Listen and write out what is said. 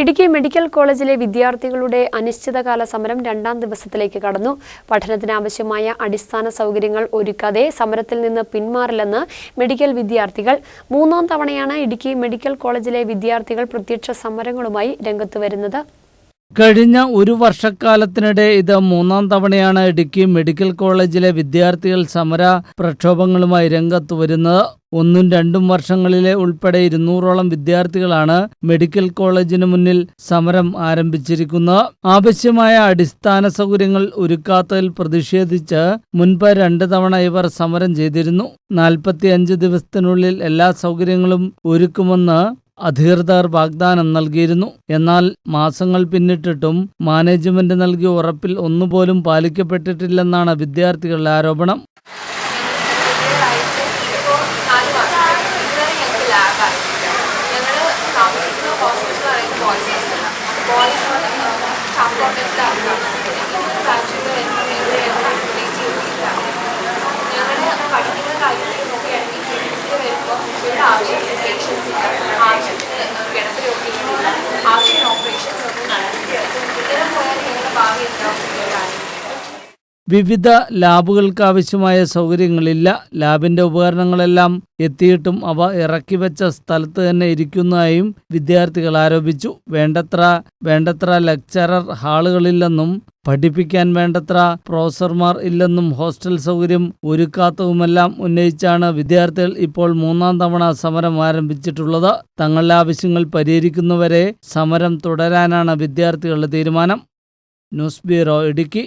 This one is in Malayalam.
ഇടുക്കി മെഡിക്കൽ കോളേജിലെ വിദ്യാർത്ഥികളുടെ അനിശ്ചിതകാല സമരം രണ്ടാം ദിവസത്തിലേക്ക് കടന്നു. പഠനത്തിനാവശ്യമായ അടിസ്ഥാന സൗകര്യങ്ങൾ ഒരുക്കാതെ സമരത്തിൽ നിന്ന് പിന്മാറില്ലെന്ന് മെഡിക്കൽ വിദ്യാർത്ഥികൾ. മൂന്നാം തവണയാണ് ഇടുക്കി മെഡിക്കൽ കോളേജിലെ വിദ്യാർത്ഥികൾ പ്രത്യക്ഷ സമരങ്ങളുമായി രംഗത്ത് വരുന്നത്. കഴിഞ്ഞ ഒരു വർഷക്കാലത്തിനിടെ ഇത് മൂന്നാം തവണയാണ് ഇടുക്കി മെഡിക്കൽ കോളേജിലെ വിദ്യാർത്ഥികൾ സമര പ്രക്ഷോഭങ്ങളുമായി രംഗത്ത് വരുന്നത്. ഒന്നും രണ്ടും വർഷങ്ങളിലെ ഉൾപ്പെടെ ഇരുന്നൂറോളം വിദ്യാർത്ഥികളാണ് മെഡിക്കൽ കോളേജിന് മുന്നിൽ സമരം ആരംഭിച്ചിരിക്കുന്നത്. ആവശ്യമായ അടിസ്ഥാന സൗകര്യങ്ങൾ ഒരുക്കാത്തതിൽ പ്രതിഷേധിച്ച് മുൻപ് രണ്ട് തവണ ഇവർ സമരം ചെയ്തിരുന്നു. നാൽപ്പത്തിയഞ്ച് ദിവസത്തിനുള്ളിൽ എല്ലാ സൗകര്യങ്ങളും ഒരുക്കുമെന്ന് അധികൃതർ വാഗ്ദാനം നൽകിയിരുന്നു. എന്നാൽ മാസങ്ങൾ പിന്നിട്ടിട്ടും മാനേജ്മെന്റ് നൽകിയ ഉറപ്പിൽ ഒന്നുപോലും പാലിക്കപ്പെട്ടിട്ടില്ലെന്നാണ് വിദ്യാർത്ഥികളുടെ ആരോപണം. ബോയ്സ് സ്റ്റാഫ് ക്വാർട്ടേഴ്സിലാണ് താമസിക്കുന്നത്. വിവിധ ലാബുകൾക്ക് ആവശ്യമായ സൗകര്യങ്ങളില്ല. ലാബിന്റെ ഉപകരണങ്ങളെല്ലാം എത്തിയിട്ടും അവ ഇറക്കി വെച്ച സ്ഥലത്ത് തന്നെ ഇരിക്കുന്നതായും വിദ്യാർത്ഥികൾ ആരോപിച്ചു. വേണ്ടത്ര വേണ്ടത്ര ലെക്ചറർ ഹാളുകളില്ലെന്നും പഠിപ്പിക്കാൻ വേണ്ടത്ര പ്രൊഫസർമാർ ഇല്ലെന്നും ഹോസ്റ്റൽ സൗകര്യം ഒരുക്കാത്തതുമെല്ലാം ഉന്നയിച്ചാണ് വിദ്യാർത്ഥികൾ ഇപ്പോൾ മൂന്നാം തവണ സമരം ആരംഭിച്ചിട്ടുള്ളത്. തങ്ങളുടെ ആവശ്യങ്ങൾ പരിഹരിക്കുന്നവരെ സമരം തുടരാനാണ് വിദ്യാർത്ഥികളുടെ തീരുമാനം. News bureau Idukki.